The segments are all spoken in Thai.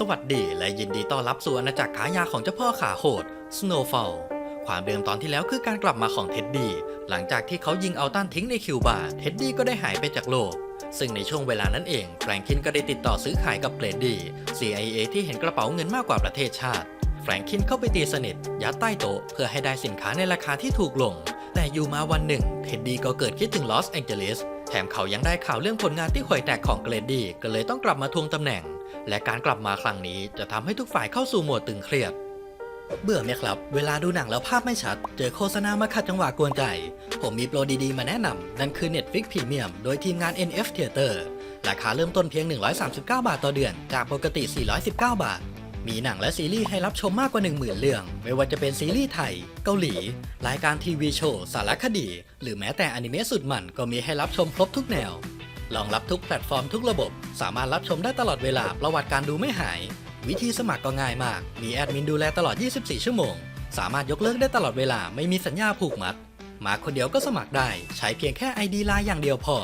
สวัสดีและยินดีต้อนรับสู่อาณาจักรขายาของเจ้าพ่อขาโหด Snowfall ความเดิมตอนที่แล้วคือการกลับมาของเท็ดดี้หลังจากที่เขายิงเอาตันทิ้งในคิวบาร์เท็ดดี้ก็ได้หายไปจากโลก ซึ่งในช่วงเวลานั้นเองแฟรงคินก็ได้ติดต่อซื้อขายกับเกรดดี้ CIA ที่เห็นกระเป๋าเงินมากกว่าประเทศชาติ แฟรงคินเข้าไปตีสนิทยัดใต้โต๊ะเพื่อให้ได้สินค้าในราคาที่ถูกลง แต่อยู่มาวันหนึ่งเท็ดดี้ก็เกิดคิดถึงลอสแองเจลิสแถมเขายังได้ข่าวเรื่องผลงานที่ห่วยแตกของเกรดดี้ก็เลยต้องกลับมาทวงตำแหน่ง และการกลับมาครั้งนี้จะทำให้ทุกฝ่ายเข้าสู่โหมดตึงเครียด เบื่อไหมครับ เวลาดูหนังแล้วภาพไม่ชัด เจอโฆษณามาขัดจังหวะกวนใจ ผมมีโปรดีๆ มาแนะนำนั่นคือ Netflix Premium โดยทีมงาน NF Theater ราคาเริ่มต้นเพียง 139 บาทต่อเดือน จากปกติ 419 บาท มีหนังและซีรีส์ให้รับชมมากกว่า 10,000 เรื่อง ไม่ว่าจะเป็นซีรีส์ไทย เกาหลี รายการทีวีโชว์ สารคดี หรือแม้แต่อนิเมะสุดมันก็มีให้รับชมครบทุกแนว รองรับทุกแพลตฟอร์มทุกระบบ สามารถรับชมได้ตลอดเวลาประวัติการดูไม่หาย วิธีสมัครก็ง่ายมาก มีแอดมินดูแลตลอด 24 ชั่วโมง สามารถยกเลิกได้ตลอดเวลาไม่มีสัญญาผูกมัด มาคนเดียวก็สมัครได้ ใช้เพียงแค่ ID ไลน์อย่างเดียวพอ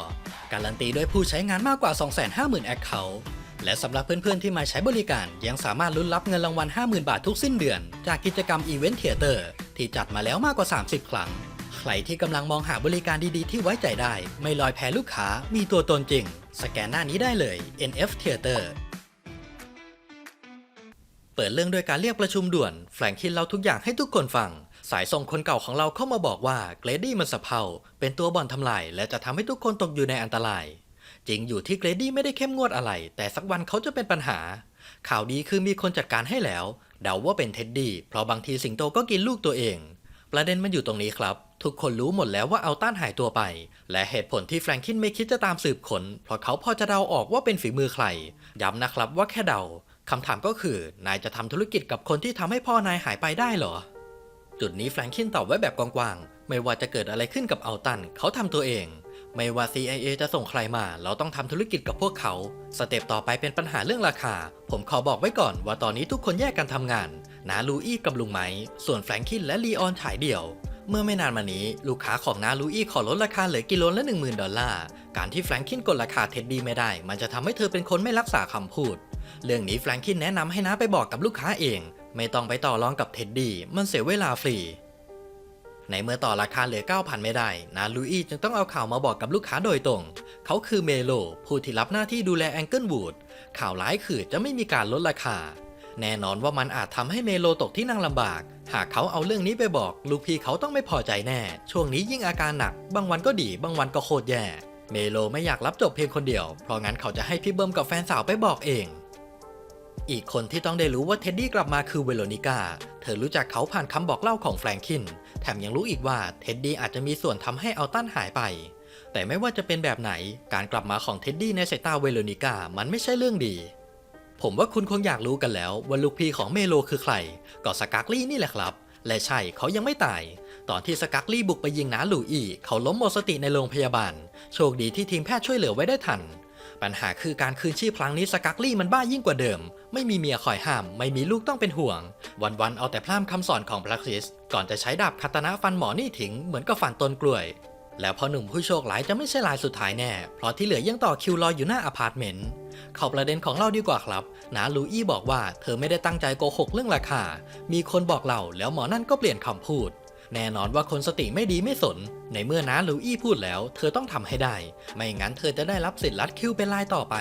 การันตีด้วยผู้ใช้งานมากกว่า 250,000แอคเคาท์และสำหรับเพื่อนๆที่มาใช้บริการยังสามารถลุ้นรับเงินรางวัล 50,000 บาททุกสิ้นเดือน จากกิจกรรมอีเวนต์เทเตอร์ที่จัดมาแล้วมากกว่า 30 ครั้ง ใครที่กำลังมองหาบริการดีๆ ที่ไว้ใจได้ ไม่ลอยแพ้ลูกค้า มีตัวตนจริง สแกนหน้านี้ได้เลย NF Theater เปิดเรื่องด้วยการเรียกประชุมด่วน แฟรงคินเล่าทุกอย่างให้ทุกคนฟัง สายส่งคนเก่าของเราเข้ามาบอกว่าเกรดี้มันสะเพร่าเป็นตัวบ่อนทำลาย และจะทำให้ทุกคนตกอยู่ในอันตราย จริงอยู่ที่เกรดี้ไม่ได้เข้มงวดอะไร แต่สักวันเขาจะเป็นปัญหา ข่าวดีคือมีคนจัดการให้แล้ว เดาว่าเป็นเท็ดดี้เพราะบางทีสิงโตก็กินลูกตัวเอง ประเด็นมันอยู่ตรงนี้ครับ ทุกคนรู้หมดแล้วว่าเอาต้านหายตัวไป และเหตุผลที่แฟรงคินไม่คิดจะตามสืบค้นเพราะเขาพอจะเดาออกว่าเป็นฝีมือใคร ย้ำนะครับว่าแค่เดาคำถามก็คือนายจะทำธุรกิจกับคนที่ทำให้พ่อนายหายไปได้เหรอ จุดนี้แฟรงคินตอบไว้แบบกว้างๆไม่ว่าจะเกิดอะไรขึ้นกับเอาตันเขาทำตัวเอง ไม่ว่า CIA จะส่งใครมา เราต้องทำธุรกิจกับพวกเขา สเต็ปต่อไปเป็นปัญหาเรื่องราคา ผมขอบอกไว้ก่อนว่าตอนนี้ทุกคนแยกกันทำงาน นาลูอี้กับลุงไม้ ส่วนแฟรงคินและลีออนฉายเดี่ยว เมื่อไม่นานมานี้ลูกค้าของนาลูอี้ขอลดราคาเหลือกิโลละ 10,000 ดอลลาร์ การที่แฟรงคินกดราคาเท็ดดี้ไม่ได้ มันจะทำให้เธอเป็นคนไม่รักษาคำพูด เรื่องนี้แฟรงคินแนะนำให้น้าไปบอกกับลูกค้าเอง ไม่ต้องไปต่อรองกับเท็ดดี้ มันเสียเวลาฟรี ในเมื่อต่อราคาเหลือ 9,000 ไม่ได้ นาลูอีจึงต้องเอาข่าวมาบอกกับลูกค้าโดยตรง เขาคือเมโล ผู้ที่รับหน้าที่ดูแลแองเกิลวูด ข่าวร้ายคือจะไม่มีการลดราคา แน่นอนว่ามันอาจทำให้เมโลตกที่นั่งลำบาก หากเขาเอาเรื่องนี้ไปบอก ลูกพี่เขาต้องไม่พอใจแน่ ช่วงนี้ยิ่งอาการหนัก บางวันก็ดี บางวันก็โคตรแย่ เมโลไม่อยากรับจบเพียงคนเดียว เพราะงั้นเขาจะให้พี่เบิ้มกับแฟนสาวไปบอกเองอีกคนที่ต้องได้รู้ว่าเท็ดดี้กลับมาคือเวโรนิก้าเธอรู้จักเขาผ่านคำบอกเล่าของแฟรงคิน แถมยังรู้อีกว่าเท็ดดี้อาจจะมีส่วนทำให้เอาตันหายไป แต่ไม่ว่าจะเป็นแบบไหน การกลับมาของเท็ดดี้ในสายตาเวโรนิก้ามันไม่ใช่เรื่องดี ผมว่าคุณคงอยากรู้กันแล้วว่าลูกพี่ของเมโลคือใคร ก็สกักลี่นี่แหละครับ และใช่เขายังไม่ตาย ตอนที่สกักลี่บุกไปยิงน้าหลูอีเขาล้มหมดสติในโรงพยาบาล โชคดีที่ทีมแพทย์ช่วยเหลือไว้ได้ทัน ปัญหาคือการคืนชีพครั้งนี้สกักลี่มันบ้ายิ่งกว่าเดิม ไม่มีเมียคอยห้าม ไม่มีลูกต้องเป็นห่วง วันๆเอาแต่พร่ำคำสอนของพลักซิสก่อนจะใช้ดาบคาตนะฟันหมอนี่ทิ้งเหมือนกับฟันต้นกล้วย แล้วพอหนุ่มผู้โชคร้ายจะไม่ใช่รายสุดท้ายแน่ เพราะที่เหลือยังต่อคิวรออยู่หน้าอพาร์ตเมนต์เข้าประเด็นของเราดีกว่าครับนาลูอี้บอกว่าเธอไม่ได้ตั้งใจโกหกเรื่องราคา มีคนบอกเราแล้วหมอนั่นก็เปลี่ยนคำพูด แน่นอนว่าคนสติไม่ดีไม่สน ในเมื่อน้าลูอี้พูดแล้ว เธอต้องทำให้ได้ ไม่งั้นเธอจะได้รับสิทธิ์ลัดคิวเป็นรายต่อไป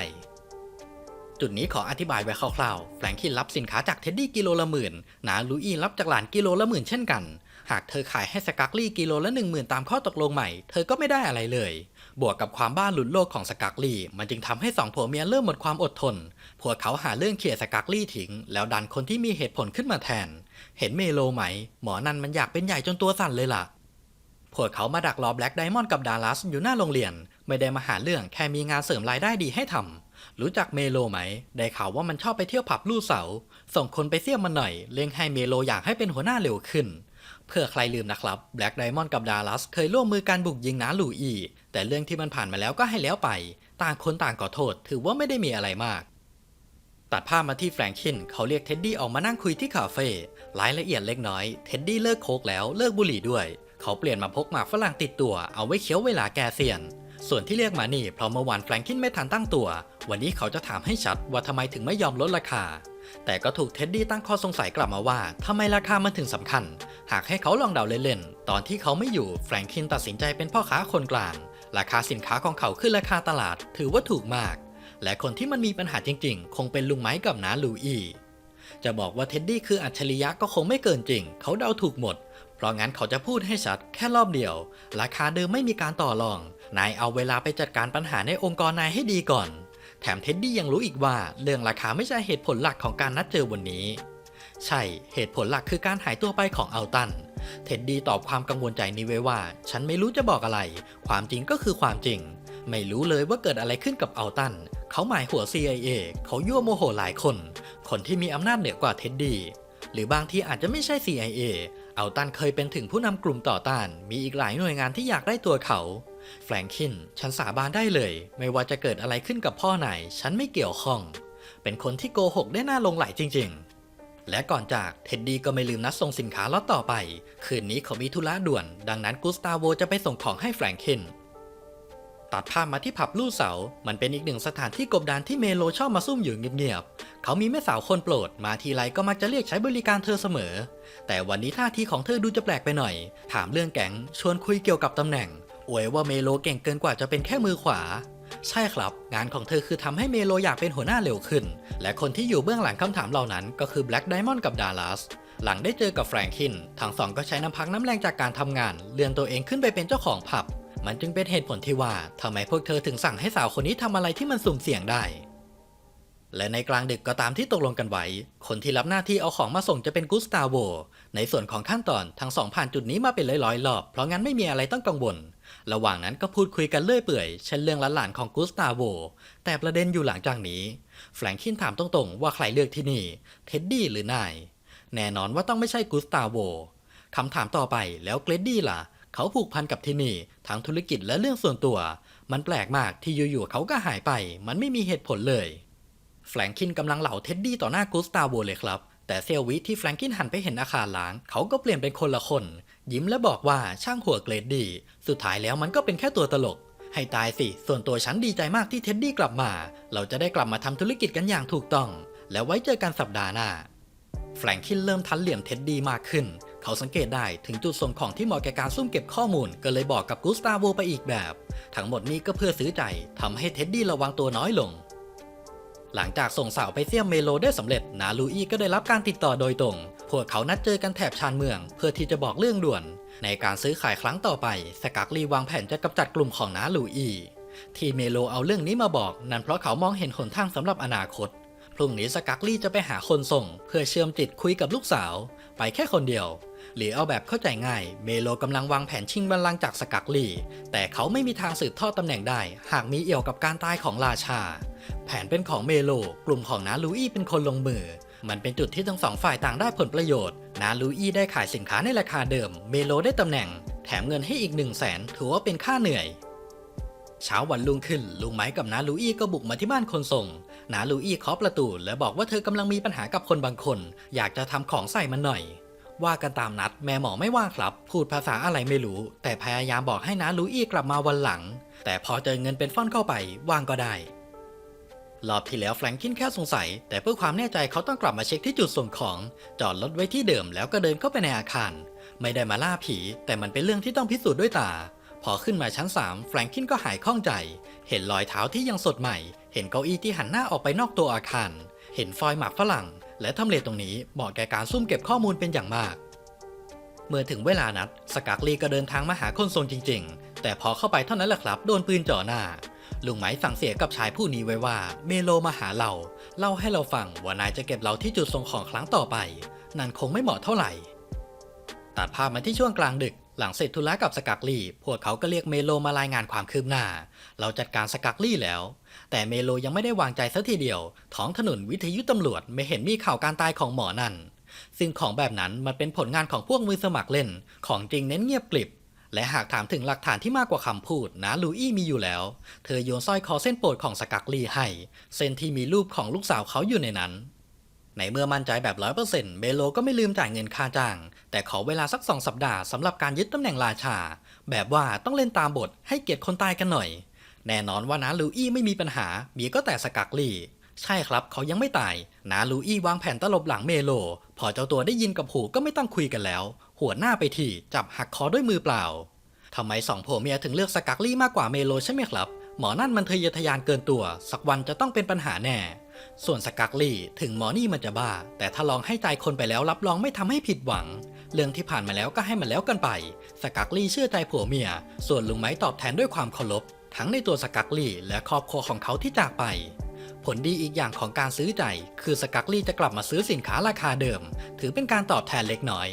จุดนี้ขออธิบายไว้คร่าวๆแฟรงคินรับสินค้าจากเท็ดดี้กิโลละหมื่น นาลูอี้รับจากหลานกิโลละหมื่นเช่นกัน หากเธอขายให้สกักลี่กิโลละหนึ่งหมื่นตามข้อตกลงใหม่ เธอก็ไม่ได้อะไรเลย บวกกับความบ้าหลุดโลกของสกักลี่ มันจึงทำให้สองผัวเมียเริ่มหมดความอดทน พวกเขาหาเรื่องเขี่ยสกักลี่ทิ้ง แล้วดันคนที่มีเหตุผลขึ้นมาแทน เห็นเมโลไหม หมอนันมันอยากเป็นใหญ่จนตัวสั่นเลยล่ะพวกเขามาดักรอแบล็กไดมอนด์กับดารัสอยู่หน้าโรงเรียน ไม่ได้มาหาเรื่องแค่มีงานเสริมรายได้ดีให้ทำ รู้จักเมโลไหม ได้ข่าวว่ามันชอบไปเที่ยวผับลู่เสา ส่งคนไปเสี่ยมมันหน่อย เลี้ยงให้เมโลอยากให้เป็นหัวหน้าเร็วขึ้น เพื่อใครลืมนะครับแบล็กไดมอนด์กับดารัสเคยร่วมมือการบุกยิงน้าลูอี แต่เรื่องที่มันผ่านมาแล้วก็ให้แล้วไป ต่างคนต่างขอโทษ ถือว่าไม่ได้มีอะไรมาก ตัดภาพมาที่แฟรงคินเขาเรียกเท็ดดี้ออกมานั่งคุยที่คาเฟ่รายละเอียดเล็กน้อยเท็ดดี้เลิกโคกแล้วเลิกบุหรี่ด้วย เขาเปลี่ยนมาพกหมากฝรั่งติดตัวเอาไว้เคี้ยวเวลาแกเซียน ส่วนที่เรียกมานี่เพราะเมื่อวานแฟรงคินไม่ทันตั้งตัว วันนี้เขาจะถามให้ชัดว่าทำไมถึงไม่ยอมลดราคา แต่ก็ถูกเท็ดดี้ตั้งข้อสงสัยกลับมาว่าทำไมราคามันถึงสำคัญ หากให้เขาลองเดาเล่นๆ ตอนที่เขาไม่อยู่แฟรงคินตัดสินใจเป็นพ่อค้าคนกลาง ราคาสินค้าของเขาขึ้นราคาตลาด ถือว่าถูกมาก และคนที่มันมีปัญหาจริงๆ คงเป็นลุงไม้กับน้าลูอีจะบอกว่าเท็ดดี้คืออัจฉริยะก็คงไม่เกินจริง เขาเดาถูกหมด เพราะงั้นเขาจะพูดให้ชัดแค่รอบเดียว ราคาเดิมไม่มีการต่อรอง นายเอาเวลาไปจัดการปัญหาในองค์กรนายให้ดีก่อน แถมเท็ดดี้ยังรู้อีกว่า เรื่องราคาไม่ใช่เหตุผลหลักของการนัดเจอวันนี้ ใช่ เหตุผลหลักคือการหายตัวไปของอัลตัน เท็ดดี้ตอบความกังวลใจนี้ไว้ว่า ฉันไม่รู้จะบอกอะไร ความจริงก็คือความจริง ไม่รู้เลยว่าเกิดอะไรขึ้นกับอัลตัน เขาหมายหัว CIA เขายั่วโมโหหลายคน คนที่มีอำนาจเหนือกว่าเท็ดดี้ หรือบางทีอาจจะไม่ใช่ CIA อัลตันเคยเป็นถึงผู้นำกลุ่มต่อต้าน มีอีกหลายหน่วยงานที่อยากได้ตัวเขา แฟรงคิน ฉันสาบานได้เลย ไม่ว่าจะเกิดอะไรขึ้นกับพ่อไหนฉันไม่เกี่ยวข้อง เป็นคนที่โกหกได้น่าลงไหลจริง ๆ และก่อนจากเท็ดดี้ก็ไม่ลืมนัดส่งสินค้าล็อตต่อไป คืนนี้เขามีธุระด่วน ดังนั้นกุสตาโวจะไปส่งของให้แฟรงคินตัดภาพมาที่ผับลู่เสา มันเป็นอีกหนึ่งสถานที่กบดานที่เมโลชอบมาซุ่มอยู่เงียบๆ เขามีแม่สาวคนโปรด มาทีไรก็มักจะเรียกใช้บริการเธอเสมอ แต่วันนี้ท่าทีของเธอดูจะแปลกไปหน่อย ถามเรื่องแก๊ง ชวนคุยเกี่ยวกับตำแหน่ง อวยว่าเมโลเก่งเกินกว่าจะเป็นแค่มือขวา ใช่ครับ งานของเธอคือทำให้เมโลอยากเป็นหัวหน้าเร็วขึ้น และคนที่อยู่เบื้องหลังคำถามเหล่านั้นก็คือแบล็กไดมอนด์กับดาลัสหลังได้เจอกับแฟรงคินทั้งสองก็ใช้น้ำพักน้ำแรงจากการทำงาน เลื่อนตัวเองขึ้นไปเป็นเจ้าของผับ มันจึงเป็นเหตุผลที่ว่าทำไมพวกเธอถึงสั่งให้สาวคนนี้ทำอะไรที่มันสุ่มเสี่ยงได้ และในกลางดึกก็ตามที่ตกลงกันไว้ คนที่รับหน้าที่เอาของมาส่งจะเป็นกุสตาโว ในส่วนของขั้นตอนทั้งสองผ่านจุดนี้มาเป็นร้อยๆรอบ เพราะงั้นไม่มีอะไรต้องกังวล ระหว่างนั้นก็พูดคุยกันเลื่อยเปื่อย เช่นเรื่องหลานๆของกุสตาโว แต่ประเด็นอยู่หลังจากนี้ แฟรงคินถามตรงๆ ว่าใครเลือกที่นี่ เท็ดดี้หรือนาย แน่นอนว่าต้องไม่ใช่กุสตาโวคำถามต่อไปแล้วเกรดดี้ล่ะ เขาผูกพันกับที่นี่ทั้งธุรกิจและเรื่องส่วนตัว มันแปลกมากที่อยู่ๆเขาก็หายไป มันไม่มีเหตุผลเลย แฟรงคินกำลังเหล่าเท็ดดี้ต่อหน้ากุสตาโวเลยครับแต่เซลวิที่แฟรงคินหันไปเห็นอาคารล้าง เขาก็เปลี่ยนเป็นคนละคน ยิ้มและบอกว่าช่างหัวเกรดดี สุดท้ายแล้วมันก็เป็นแค่ตัวตลก ให้ตายสิ ส่วนตัวฉันดีใจมากที่เท็ดดี้กลับมา เราจะได้กลับมาทำธุรกิจกันอย่างถูกต้อง แล้วไว้เจอกันสัปดาห์หน้า แฟรงคินเริ่มทันเหลี่ยมเท็ดดี้มากขึ้น เขาสังเกตได้ถึงจุดส่งของที่เหมาะแก่การซุ่มเก็บข้อมูล ก็เลยบอกกับกุสตาโวไปอีกแบบ ทั้งหมดนี้ก็เพื่อซื้อใจทำให้เท็ดดี้ระวังตัวน้อยลงหลังจากส่งสาวไปเสี่ยมเมโลได้สำเร็จ นาลูอี้ก็ได้รับการติดต่อโดยตรง พวกเขานัดเจอกันแถบชานเมือง เพื่อที่จะบอกเรื่องด่วน ในการซื้อขายครั้งต่อไป สกักลีวางแผนจะกำจัดกลุ่มของนาลูอี ที่เมโลเอาเรื่องนี้มาบอกนั่นเพราะเขามองเห็นหนทางสำหรับอนาคต พรุ่งนี้สกักลี่จะไปหาคนส่ง เพื่อเชื่อมจิตคุยกับลูกสาว ไปแค่คนเดียว หรือเอาแบบเข้าใจง่าย เมโลกำลังวางแผนชิงบัลลังก์จากสกักลี่ แต่เขาไม่มีทางสืบทอดตำแหน่งได้ หากมีเอี่ยวกับการตายของราชา แผนเป็นของเมโล กลุ่มของนาลูอี้เป็นคนลงมือ มันเป็นจุดที่ทั้งสองฝ่ายต่างได้ผลประโยชน์ นาลูอี้ได้ขายสินค้าในราคาเดิม เมโลได้ตำแหน่ง แถมเงินให้อีก1 0 0 0 0แสนถือว่าเป็นค่าเหนื่อย เช้าวันรุ่งขึ้น ลุงไม้กับนาลูอี้ก็บุกมาที่บ้านคนส่ง นาลูอี้เคาะประตูและบอกว่าเธอกำลังมีปัญหากับคนบางคน อยากจะทำของใส่มันหน่อย ว่ากันตามนัดแม่หมอไม่ว่างครับ พูดภาษาอะไรไม่รู้ แต่พยายามบอกให้นาลูอี้กลับมาวันหลัง แต่พอเจอเงินเป็นฟ่อนเข้าไปว่างก็ได้ รอบที่แล้วแฟรงกินแค่สงสัย แต่เพื่อความแน่ใจเขาต้องกลับมาเช็คที่จุดส่งของ จอดรถไว้ที่เดิมแล้วก็เดินเข้าไปในอาคาร ไม่ได้มาล่าผี แต่มันเป็นเรื่องที่ต้องพิสูจน์ด้วยตา พอขึ้นมาชั้น 3 แฟรงกินก็หายข้องใจ เห็นรอยเท้าที่ยังสดใหม่ เห็นเก้าอี้ที่หันหน้าออกไปนอกตัวอาคาร เห็นฟอยล์หมากฝรั่ง และทำเลตรงนี้เหมาะแก่การซุ่มเก็บข้อมูลเป็นอย่างมากเมื่อถึงเวลานัด สกักลีก็เดินทางมาหาคนทรงจริง ๆ แต่พอเข้าไปเท่านั้นแหละครับ โดนปืนจ่อหน้า ลุงไหมสั่งเสียกับชายผู้นี้ไว้ว่า เมโลมาหาเรา เล่าให้เราฟังว่านายจะเก็บเราที่จุดส่งของครั้งต่อไป นั่นคงไม่เหมาะเท่าไหร่ ตัดภาพมาที่ช่วงกลางดึก หลังเสร็จธุระกับสกักลี่ พวกเขาก็เรียกเมโลมารายงานความคืบหน้า เราจัดการสกักลี่แล้ว แต่เมโลยังไม่ได้วางใจซะทีเดียว ท้องถนนวิทยุตำรวจไม่เห็นมีข่าวการตายของหมอนั่นซึ่งของแบบนั้นมันเป็นผลงานของพวกมือสมัครเล่น ของจริงเน้นเงียบกลิบ และหากถามถึงหลักฐานที่มากกว่าคำพูดนะลูอี้มีอยู่แล้ว เธอโยนสร้อยคอเส้นโปรดของสกักลีให้ เส้นที่มีรูปของลูกสาวเขาอยู่ในนั้นในเมื่อมั่นใจแบบร้อยเปอร์เซ็นต์เบโลก็ไม่ลืมจ่ายเงินค่าจ้าง แต่ขอเวลาสักสองสัปดาห์สำหรับการยึดตำแหน่งราชา แบบว่าต้องเล่นตามบทให้เกียรติคนตายกันหน่อย แน่นอนว่านาลูอี้ไม่มีปัญหามียก็แต่สกักลี่ ใช่ครับเขายังไม่ตายนาลูอี้วางแผนตลบหลังเมโล พอเจ้าตัวได้ยินกับหูก็ไม่ต้องคุยกันแล้ว หัวหน้าไปทีจับหักคอด้วยมือเปล่าทำไมสองผัวเมียถึงเลือกสกักลี่มากกว่าเมโลใช่ไหมครับ หมอนั่นมันทะเยอทะยานเกินตัว สักวันจะต้องเป็นปัญหาแน่ ส่วนสกักลี่ถึงหมอนี่มันจะบ้า แต่ถ้าลองให้ใจคนไปแล้วรับรองไม่ทำให้ผิดหวัง เรื่องที่ผ่านมาแล้วก็ให้มันแล้วกันไป สกักลี่เชื่อใจผัวเมีย ส่วนลุงไม้ตอบแทนด้วยความเคารพทั้งในตัวสกักลี่และครอบครัวของเขาที่จากไป ผลดีอีกอย่างของการซื้อใจ คือสกักลี่จะกลับมาซื้อสินค้าราคาเดิม ถือเป็นการตอบแทนเล็กน้อย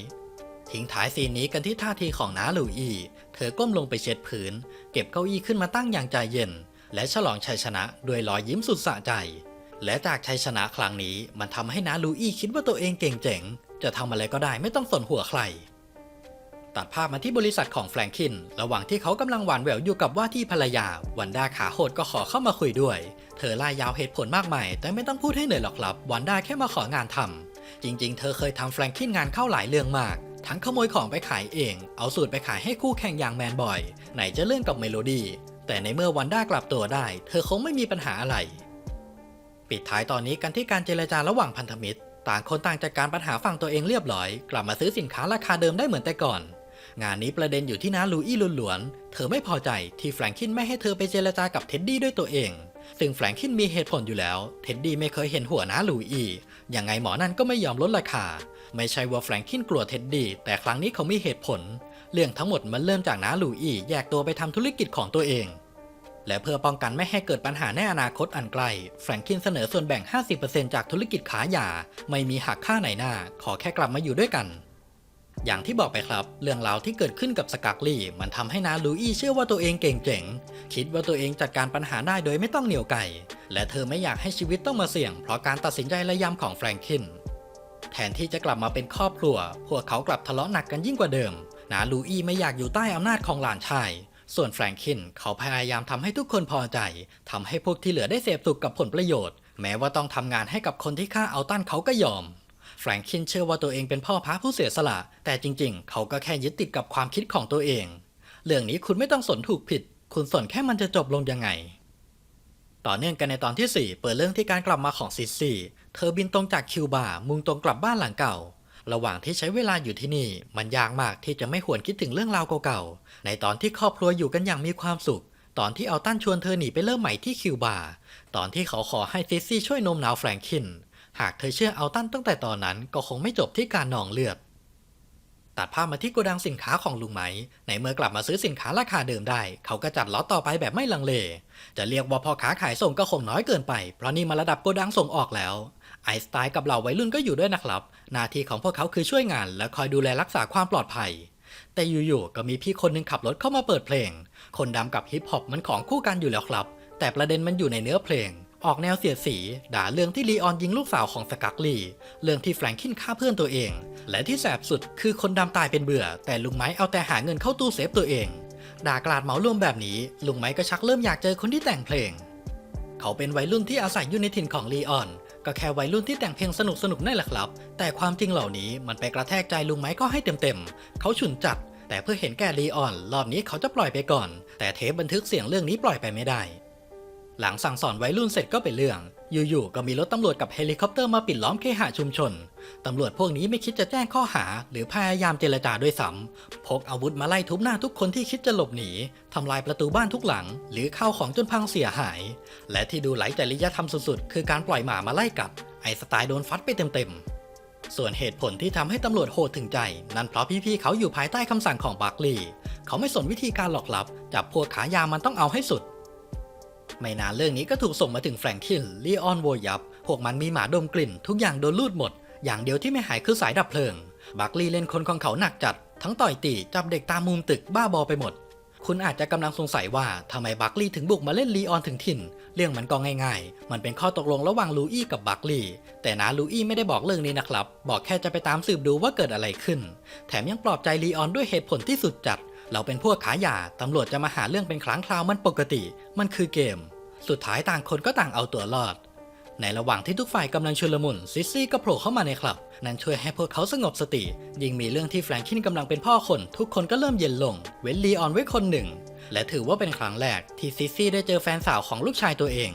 ทิ้งท้ายซีนนี้กันที่ท่าทีของน้าหลูอีเธอก้มลงไปเช็ดพื้นเก็บเก้าอี้ขึ้นมาตั้งอย่างใจเย็น และฉลองชัยชนะด้วยรอยยิ้มสุดสะใจ และจากชัยชนะครั้งนี้มันทำให้น้าลูอี้คิดว่าตัวเองเก่งเจ๋ง จะทำอะไรก็ได้ไม่ต้องสนหัวใคร ตัดภาพมาที่บริษัทของแฟรงคิน ระหว่างที่เขากำลังหวานแหววอยู่กับว่าที่ภรรยา วันด้าขาโหดก็ขอเข้ามาคุยด้วย เธอไล่ยาวเหตุผลมากมาย แต่ไม่ต้องพูดให้เหนื่อยหรอกครับ วันด้าแค่มาของานทำจริง ๆ เธอเคยทำแฟรงคินงานเข้าหลายเรื่องมาก ทั้งขโมยของไปขายเอง เอาสูตรไปขายให้คู่แข่งอย่างแมนบอย ไหนจะเรื่องกับเมโลดี้ แต่ในเมื่อวันด้ากลับตัวได้ เธอคงไม่มีปัญหาอะไร ปิดท้ายตอนนี้กันที่การเจรจาระหว่างพันธมิตร ต่างคนต่างจัดการปัญหาฝั่งตัวเองเรียบร้อย กลับมาซื้อสินค้าราคาเดิมได้เหมือนแต่ก่อน งานนี้ประเด็นอยู่ที่น้าลูอี้ล้วนๆเธอไม่พอใจที่แฟรงคินไม่ให้เธอไปเจรจากับเท็ดดี้ด้วยตัวเอง ซึ่งแฟรงคินมีเหตุผลอยู่แล้ว เท็ดดี้ไม่เคยเห็นหัวน้าลูอี้ ยังไงหมอนั่นก็ไม่ยอมลดราคา ไม่ใช่ว่าแฟรงคินกลัวเท็ดดี้แต่ครั้งนี้เขามีเหตุผล เรื่องทั้งหมดมันเริ่มจากน้าลูอีแยกตัวไปทำธุรกิจของตัวเอง และเพื่อป้องกันไม่ให้เกิดปัญหาในอนาคตอันไกลแฟรงคินเสนอส่วนแบ่ง 50%จากธุรกิจขายยา ไม่มีหักค่าไหนหน้า ขอแค่กลับมาอยู่ด้วยกัน อย่างที่บอกไปครับ เรื่องราวที่เกิดขึ้นกับสกักลี่ มันทำให้นาลูอี้เชื่อว่าตัวเองเก่งเจ๋งคิดว่าตัวเองจัดการปัญหาได้โดยไม่ต้องเหนียวไก่ และเธอไม่อยากให้ชีวิตต้องมาเสี่ยง เพราะการตัดสินใจระยำของแฟรงคินแทนที่จะกลับมาเป็นครอบครัว พวกเขากลับทะเลาะหนักกันยิ่งกว่าเดิม นาลูอี้ไม่อยากอยู่ใต้อำนาจของหลานชายส่วนแฟรงคินเขาพยายามทำให้ทุกคนพอใจทำให้พวกที่เหลือได้เสพสุขกับผลประโยชน์ แม้ว่าต้องทำงานให้กับคนที่ฆ่าเอาตันเขาก็ยอม แฟรงคินเชื่อว่าตัวเองเป็นพ่อพระผู้เสียสละ แต่จริงๆ เขาก็แค่ยึดติดกับความคิดของตัวเอง เรื่องนี้คุณไม่ต้องสนถูกผิด คุณสนแค่มันจะจบลงยังไง ต่อเนื่องกันในตอนที่ 4 เปิดเรื่องที่การกลับมาของซิสซี่เธอบินตรงจากคิวบามุ่งตรงกลับบ้านหลังเก่า ระหว่างที่ใช้เวลาอยู่ที่นี่ มันยากมากที่จะไม่หวนคิดถึงเรื่องราวเก่าๆ ในตอนที่ครอบครัวอยู่กันอย่างมีความสุข ตอนที่เอาตั้นชวนเธอหนีไปเริ่มใหม่ที่คิวบาตอนที่เขาขอให้ซิสซี่ช่วยโนมน้าวแฟรงคิน หากเธอเชื่อเอาตั้นตั้งแต่ตอนนั้นก็คงไม่จบที่การนองเลือด ตัดภาพมาที่โกดังสินค้าของลุงไหมในเมื่อกลับมาซื้อสินค้าราคาเดิมได้ เขาก็จัดล็อตต่อไปแบบไม่ลังเล จะเรียกว่าพ่อค้าขายส่งก็คงน้อยเกินไป เพราะนี่มาระดับโกดังส่งออกแล้ว ไอสไตล์กับเหล่าวัยรุ่นก็อยู่ด้วยนะครับ หน้าที่ของพวกเขาคือช่วยงาน และคอยดูแลรักษาความปลอดภัย แต่อยู่ๆก็มีพี่คนหนึงขับรถเข้ามาเปิดเพลง คนดำกับฮิปฮอปมันของคู่กันอยู่แล้วครับ แต่ประเด็นมันอยู่ในเนื้อเพลง ออกแนวเสียดสี ด่าเรื่องที่ลีออนยิงลูกสาวของสกักลีเรื่องที่แฟรงคินฆ่าเพื่อนตัวเอง และที่แสบสุดคือคนดำตายเป็นเบื่อ แต่ลุงไม้เอาแต่หาเงินเข้าตู้เซฟตัวเอง ด่ากลาดเหมารวมแบบนี้ ลุงไม้ก็ชักเริ่มอยากเจอคนที่แต่งเพลง เขาเป็นวัยรุ่นที่อาศัยอยู่ในถิ่นของลีออน ก็แค่วัยรุ่นที่แต่งเพลงสนุกสนุกๆนั่นแหละครับ แต่ความจริงเหล่านี้มันไปกระแทกใจลุงไม้ก็ให้เต็มๆ เขาฉุนจัด แต่เพื่อเห็นแก่ลีออน รอบนี้เขาจะปล่อยไปก่อน แต่เทปบันทึกเสียงเรื่องนี้ปล่อยไปไม่ได้ หลังสั่งสอนวัยรุ่นเสร็จก็เป็นเรื่อง อยู่ๆ ก็มีรถตำรวจกับเฮลิคอปเตอร์มาปิดล้อมเคหะชุมชน ตำรวจพวกนี้ไม่คิดจะแจ้งข้อหา หรือพยายามเจรจาด้วยซ้ำพกอาวุธมาไล่ทุบหน้าทุกคนที่คิดจะหลบหนี ทำลายประตูบ้านทุกหลัง หรือเข้าของจนพังเสียหาย และที่ดูไหลจริยธรรมสุดๆ คือการปล่อยหมามาไล่กัดไอสไตล์โดนฟัดไปเต็มๆส่วนเหตุผลที่ทำให้ตำรวจโหดถึงใจ นั่นเพราะพี่ๆเขาอยู่ภายใต้คำสั่งของบัคลีย์เขาไม่สนวิธีการหลอกลับ จับพวกขายามันต้องเอาให้สุด ไม่นานเรื่องนี้ก็ถูกส่งมาถึงแฟรงคินลีออนโวยับ พวกมันมีหมาดมกลิ่น ทุกอย่างโดนลูดหมด อย่างเดียวที่ไม่หายคือสายดับเพลิง บัคลีเล่นคนของเขาหนักจัด ทั้งต่อยตีจับเด็กตามมุมตึกบ้าบอไปหมด คุณอาจจะกำลังสงสัยว่าทำไมบัคลีถึงบุกมาเล่นลีออนถึงถิ่น เรื่องมันก็ง่ายๆ มันเป็นข้อตกลงระหว่างลูอี้กับบัคลีแต่นาลูอี้ไม่ได้บอกเรื่องนี้นะครับ บอกแค่จะไปตามสืบดูว่าเกิดอะไรขึ้น แถมยังปลอบใจลีออนด้วยเหตุผลที่สุดจัด เราเป็นพวกขายยาตำรวจจะมาหาเรื่องเป็นครั้งคราวมันปกติ มันคือเกม สุดท้ายต่างคนก็ต่างเอาตัวรอด ในระหว่างที่ทุกฝ่ายกำลังชุลมุนซิซี่ก็โผล่เข้ามาในคลับ นั่นช่วยให้พวกเขาสงบสติ ยิ่งมีเรื่องที่แฟรงคินกำลังเป็นพ่อคน ทุกคนก็เริ่มเย็นลง เว้นลีออนไว้คนหนึ่ง และถือว่าเป็นครั้งแรกที่ซิซี่ได้เจอแฟนสาวของลูกชายตัวเอง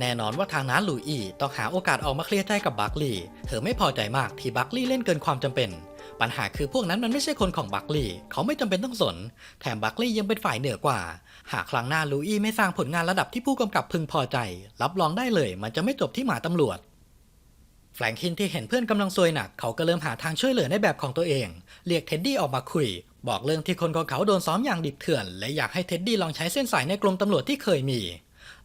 แน่นอนว่าทางน้าหลุยอีต้องหาโอกาสออกมาเคลียร์ใจกับบัคลีย์เธอไม่พอใจมากที่บัคลีย์เล่นเกินความจำเป็น ปัญหาคือพวกนั้นมันไม่ใช่คนของบัคลีย์เขาไม่จำเป็นต้องสน แถมบัคลีย์ยังเป็นฝ่ายเหนือกว่า หากครั้งหน้าลูอี้ไม่สร้างผลงานระดับที่ผู้กำกับพึงพอใจ รับรองได้เลย มันจะไม่จบที่หมาตำรวจแฟรงคินที่เห็นเพื่อนกำลังซวยหนัก เขาก็เริ่มหาทางช่วยเหลือในแบบของตัวเอง เรียกเท็ดดี้ออกมาคุย บอกเรื่องที่คนของเขาโดนซ้อมอย่างดิบเถื่อน และอยากให้เท็ดดี้ลองใช้เส้นสายในกรมตำรวจที่เคยมี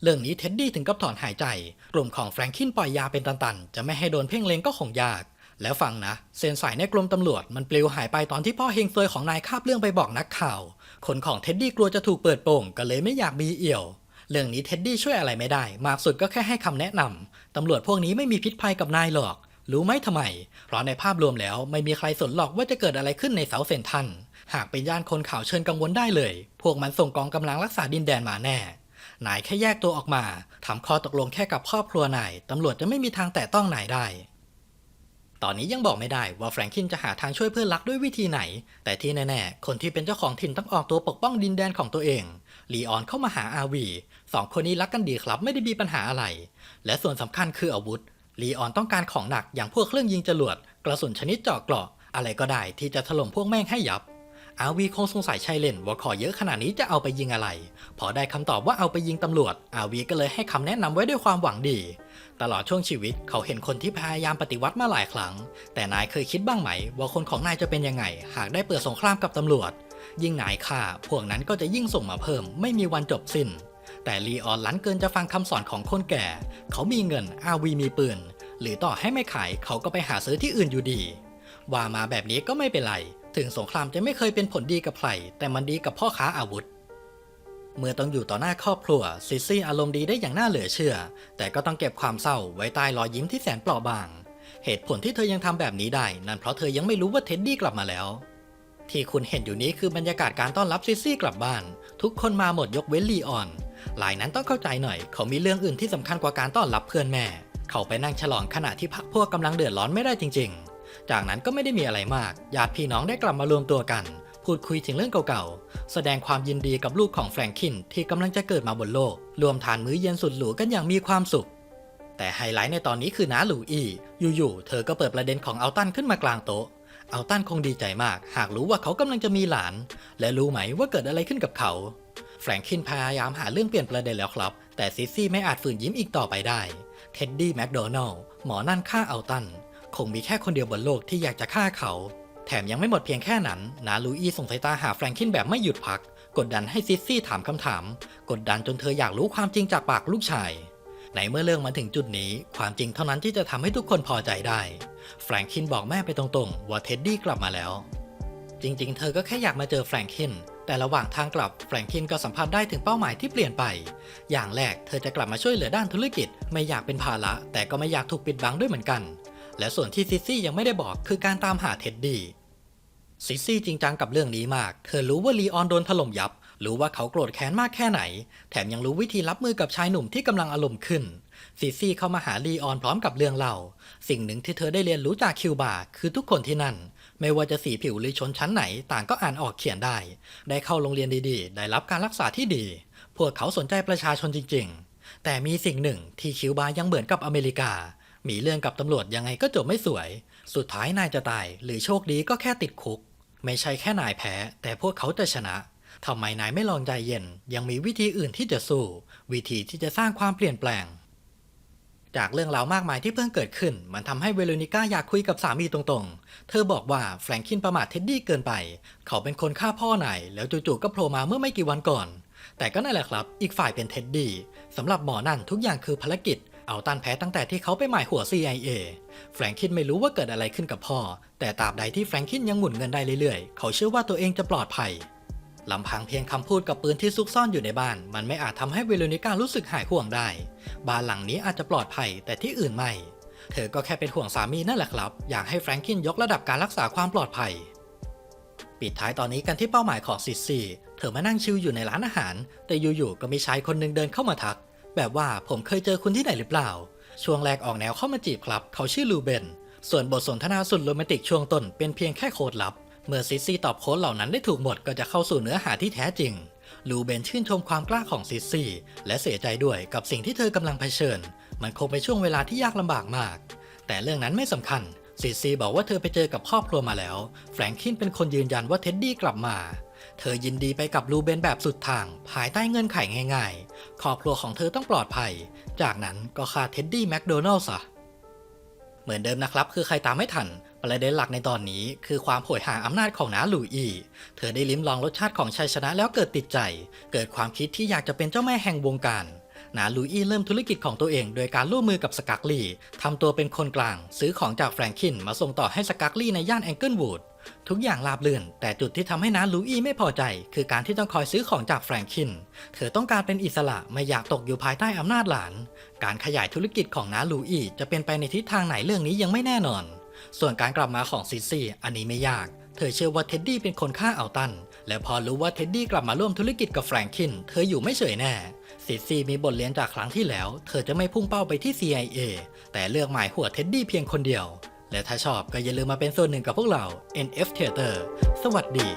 เรื่องนี้เท็ดดี้ถึงกับถอนหายใจ กลุ่มของแฟรงคินปล่อยยาเป็นตันๆ จะไม่ให้โดนเพ่งเล็งก็คงยาก แล้วฟังนะเส้นสายในกรมตำรวจมันปลิวหายไปตอนที่พ่อเฮงเฟยของนายคาบเรื่องไปบอกนักข่าว คนของเท็ดดี้กลัวจะถูกเปิดโป่งก็เลยไม่อยากมีเอี่ยว เรื่องนี้เท็ดดี้ช่วยอะไรไม่ได้ มากสุดก็แค่ให้คำแนะนำตำรวจพวกนี้ไม่มีพิษภัยกับนายหรอก รู้ไหมทำไม เพราะในภาพรวมแล้วไม่มีใครสนหรอกว่าจะเกิดอะไรขึ้นในเสาเซนทัน หากเป็นย่านคนข่าวเชิญกังวลได้เลย พวกมันส่งกองกำลังรักษาดินแดนมาแน่นายแค่แยกตัวออกมาทำข้อตกลงแค่กับครอบครัวนายตำรวจจะไม่มีทางแตะต้องนายได้ ตอนนี้ยังบอกไม่ได้ว่าแฟรงคินจะหาทางช่วยเพื่อนรักด้วยวิธีไหน แต่ที่แน่ๆ คนที่เป็นเจ้าของถิ่นต้องออกตัวปกป้องดินแดนของตัวเองลีออนเข้ามาหาอาวีสองคนนี้รักกันดีครับไม่ได้มีปัญหาอะไร และส่วนสำคัญคืออาวุธลีออนต้องการของหนักอย่างพวกเครื่องยิงจรวด กระสุนชนิดเจาะเกราะ อะไรก็ได้ที่จะถล่มพวกแม่งให้ยับ อาวีคงสงสัยชัยเล่นว่าขอเยอะขนาดนี้จะเอาไปยิงอะไร พอได้คำตอบว่าเอาไปยิงตำรวจ อาวีก็เลยให้คำแนะนำไว้ด้วยความหวังดี ตลอดช่วงชีวิตเขาเห็นคนที่พยายามปฏิวัติมาหลายครั้ง แต่นายเคยคิดบ้างไหม ว่าคนของนายจะเป็นยังไง หากได้เปิดสงครามกับตำรวจ ยิ่งนายฆ่า พวกนั้นก็จะยิ่งส่งมาเพิ่ม ไม่มีวันจบสิ้น แต่ลีออนหลันเกินจะฟังคำสอนของคนแก่ เขามีเงิน อาวีมีปืน หรือต่อให้ไม่ขายเขาก็ไปหาซื้อที่อื่นอยู่ดี ว่ามาแบบนี้ก็ไม่เป็นไร ถึงสงครามจะไม่เคยเป็นผลดีกับใครแต่มันดีกับพ่อค้าอาวุธ เมื่อต้องอยู่ต่อหน้าครอบครัวซิซี่อารมณ์ดีได้อย่างน่าเหลือเชื่อ แต่ก็ต้องเก็บความเศร้าไว้ใต้รอยยิ้มที่แสนเปราะบาง เหตุผลที่เธอยังทำแบบนี้ได้ นั่นเพราะเธอยังไม่รู้ว่าเท็ดดี้กลับมาแล้ว ที่คุณเห็นอยู่นี้คือบรรยากาศการต้อนรับซิซี่กลับบ้าน ทุกคนมาหมดยกเว้นลีออนหลายนั้นต้องเข้าใจหน่อย เขามีเรื่องอื่นที่สำคัญกว่าการต้อนรับเพื่อนแม่ เขาไปนั่งฉลองขณะที่พรรคพวกกำลังเดือดร้อนไม่ได้จริง ๆ จากนั้นก็ไม่ได้มีอะไรมากญาติพี่น้องได้กลับมารวมตัวกัน พูดคุยถึงเรื่องเก่าๆ แสดงความยินดีกับลูกของแฟรงคินที่กำลังจะเกิดมาบนโลก รวมทานมื้อเย็นสุดหรูกันอย่างมีความสุข แต่ไฮไลท์ในตอนนี้คือน้าหลูอี้อยู่ๆเธอก็เปิดประเด็นของเอัลตันขึ้นมากลางโต๊ะเอัลตันคงดีใจมาก หากรู้ว่าเขากำลังจะมีหลาน และรู้ไหมว่าเกิดอะไรขึ้นกับเขาแฟรงคินพยายามหาเรื่องเปลี่ยนประเด็นแล้วครับ แต่ซิซี่ไม่อาจฝืนยิ้มอีกต่อไปได้ เท็ดดี้แมคโดนัลล์หมอนั่นฆ่าเอัลตัน คงมีแค่คนเดียวบนโลกที่อยากจะฆ่าเขา แถมยังไม่หมดเพียงแค่นั้น นาลูอี้ส่งสายตาหาแฟรงคินแบบไม่หยุดพัก กดดันให้ซิซซี่ถามคำถาม กดดันจนเธออยากรู้ความจริงจากปากลูกชายในเมื่อเรื่องมาถึงจุดนี้ ความจริงเท่านั้นที่จะทำให้ทุกคนพอใจได้ แฟรงคินบอกแม่ไปตรงๆ ว่าเท็ดดี้กลับมาแล้ว จริงๆ เธอก็แค่อยากมาเจอแฟรงคิน แต่ระหว่างทางกลับ แฟรงคินก็สัมผัสได้ถึงเป้าหมายที่เปลี่ยนไป อย่างแรก เธอจะกลับมาช่วยเหลือด้านธุรกิจ ไม่อยากเป็นภาระ แต่ก็ไม่อยากถูกปิดบังด้วยเหมือนกัน และส่วนที่ซิซี่ยังไม่ได้บอกคือการตามหาเท็ดดี้ซิซี่จริงจังกับเรื่องนี้มาก เธอรู้ว่าลีออนโดนถล่มยับ รู้ว่าเขาโกรธแค้นมากแค่ไหน แถมยังรู้วิธีรับมือกับชายหนุ่มที่กำลังอารมณ์ขึ้น ซิซซี่เข้ามาหาลีออนพร้อมกับเรื่องเล่า สิ่งหนึ่งที่เธอได้เรียนรู้จากคิวบาคือทุกคนที่นั่น ไม่ว่าจะสีผิวหรือชนชั้นไหน ต่างก็อ่านออกเขียนได้ ได้เข้าโรงเรียนดีๆ ได้รับการรักษาที่ดี พวกเขาสนใจประชาชนจริง ๆ แต่มีสิ่งหนึ่งที่คิวบายังเหมือนกับอเมริกา มีเรื่องกับตำรวจยังไงก็จบไม่สวย สุดท้ายนายจะตาย หรือโชคดีก็แค่ติดคุก ไม่ใช่แค่นายแพ้ แต่พวกเขาจะชนะทำไมนายไม่ลองใจเย็น ยังมีวิธีอื่นที่จะสู้ วิธีที่จะสร้างความเปลี่ยนแปลง จากเรื่องราวมากมายที่เพิ่งเกิดขึ้น มันทำให้เวโรนิก้าอยากคุยกับสามีตรงๆ เธอบอกว่าแฟรงคินประมาทเท็ดดี้เกินไป เขาเป็นคนฆ่าพ่อนายแล้วจู่ๆก็โผล่มาเมื่อไม่กี่วันก่อน แต่ก็นั่นแหละครับ อีกฝ่ายเป็นเท็ดดี้สำหรับหมอนั่นทุกอย่างคือภารกิจ เอาตันแพ้ตั้งแต่ที่เขาไปหมายหัว CIA แฟรงคินไม่รู้ว่าเกิดอะไรขึ้นกับพ่อ แต่ตราบใดที่แฟรงคินยังหมุนเงินได้เรื่อยๆ เขาเชื่อว่าตัวเองจะปลอดภัยลำพังเพียงคำพูดกับปืนที่ซุกซ่อนอยู่ในบ้าน มันไม่อาจทำให้เวโรนิก้ารู้สึกหายห่วงได้ บ้านหลังนี้อาจจะปลอดภัยแต่ที่อื่นไม่ เธอก็แค่เป็นห่วงสามีนั่นแหละครับ อยากให้แฟรงคินยกระดับการรักษาความปลอดภัย ปิดท้ายตอนนี้กันที่เป้าหมายของซิซซี่ เธอมานั่งชิลอยู่ในร้านอาหาร แต่อยู่ๆก็มีชายคนหนึ่งเดินเข้ามาทัก แบบว่าผมเคยเจอคุณที่ไหนหรือเปล่า ช่วงแรกออกแนวเข้ามาจีบครับ เขาชื่อลูเบน ส่วนบทสนทนาสุดโรแมนติกช่วงต้นเป็นเพียงแค่โค้ดลับ เมื่อซิซี่ตอบโค้ดเหล่านั้นได้ถูกหมดก็จะเข้าสู่เนื้อหาที่แท้จริง ลูเบนชื่นชมความกล้าของซิซี่และเสียใจด้วยกับสิ่งที่เธอกำลังเผชิญ มันคงเป็นช่วงเวลาที่ยากลำบากมาก แต่เรื่องนั้นไม่สำคัญซิซี่บอกว่าเธอไปเจอกับครอบครัวมาแล้ว แฟรงคินเป็นคนยืนยันว่าเท็ดดี้กลับมา เธอยินดีไปกับลูเบนแบบสุดทาง ภายใต้เงื่อนไขง่ายๆ ครอบครัวของเธอต้องปลอดภัย จากนั้นก็ฆ่าเท็ดดี้แมคโดนัลล์ซะเหมือนเดิมนะครับ คือใครตามไม่ทัน ประเด็นหลักในตอนนี้คือความโหยหาอำนาจของน้าหลุยอี เธอได้ลิ้มลองรสชาติของชัยชนะแล้วเกิดติดใจ เกิดความคิดที่อยากจะเป็นเจ้าแม่แห่งวงการนาลุยอีเริ่มธุรกิจของตัวเองโดยการร่วมมือกับสกักลีทำตัวเป็นคนกลาง ซื้อของจากแฟรงคินมาส่งต่อให้สกักลีในย่านแองเกิลวูด ทุกอย่างราบเรื่นแต่จุดที่ทำให้น้าลูอี้ไม่พอใจ คือการที่ต้องคอยซื้อของจากแฟรงคิน เธอต้องการเป็นอิสระไม่อยากตกอยู่ภายใต้อำนาจหลาน การขยายธุรกิจของน้าลูอี้จะเป็นไปในทิศทางไหนเรื่องนี้ยังไม่แน่นอน ส่วนการกลับมาของซิสซี่อันนี้ไม่ยาก เธอเชื่อว่าเท็ดดี้เป็นคนฆ่าเอาตัน และพอรู้ว่าเท็ดดี้กลับมาร่วมธุรกิจกับแฟรงคิน เธออยู่ไม่เฉยแน่ซิซี่มีบทเรียนจากครั้งที่แล้ว เธอจะไม่พุ่งเป้าไปที่ CIA แต่เลือกหมายหัวเท็ดดี้เพียงคนเดียว และถ้าชอบก็อย่าลืมมาเป็นส่วนหนึ่งกับพวกเรา NF Theater สวัสดี